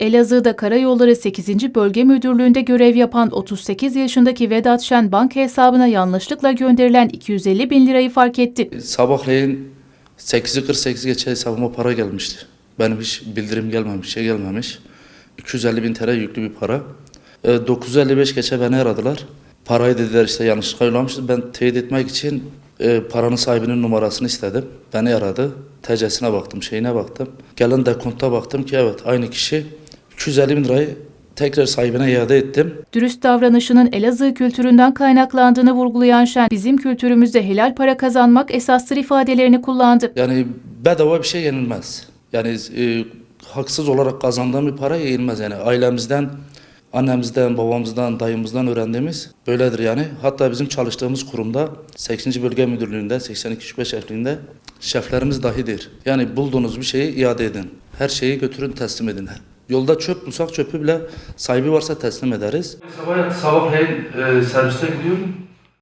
Elazığ'da Karayolları 8. Bölge Müdürlüğü'nde görev yapan 38 yaşındaki Vedat Şen banka hesabına yanlışlıkla gönderilen 250 bin lirayı fark etti. Sabahleyin 8'i 48 geçe hesabıma para gelmişti. Benim hiç bildirim gelmemiş, şey gelmemiş. 250 bin TL yüklü bir para. E, 955 geçe beni aradılar. Parayı dediler işte yanlışlıkla yollamışız. Ben teyit etmek için e, paranın sahibinin numarasını istedim. Beni aradı. TC'sine baktım, şeyine baktım. Gelen dekonta baktım ki evet aynı kişi 250 bin lirayı tekrar sahibine iade ettim. Dürüst davranışının Elazığ kültüründen kaynaklandığını vurgulayan Şen, bizim kültürümüzde helal para kazanmak esastır ifadelerini kullandı. Yani bedava bir şey yenilmez. Yani e, haksız olarak kazandığım bir para yenilmez. Yani ailemizden, annemizden, babamızdan, dayımızdan öğrendiğimiz böyledir yani. Hatta bizim çalıştığımız kurumda 80. Bölge Müdürlüğü'nde, 82 Şube Şefliği'nde şeflerimiz dahidir. Yani bulduğunuz bir şeyi iade edin. Her şeyi götürün teslim edin. Yolda çöp bulsak çöpü bile sahibi varsa teslim ederiz. sabah sabahleyin e, serviste gidiyorum.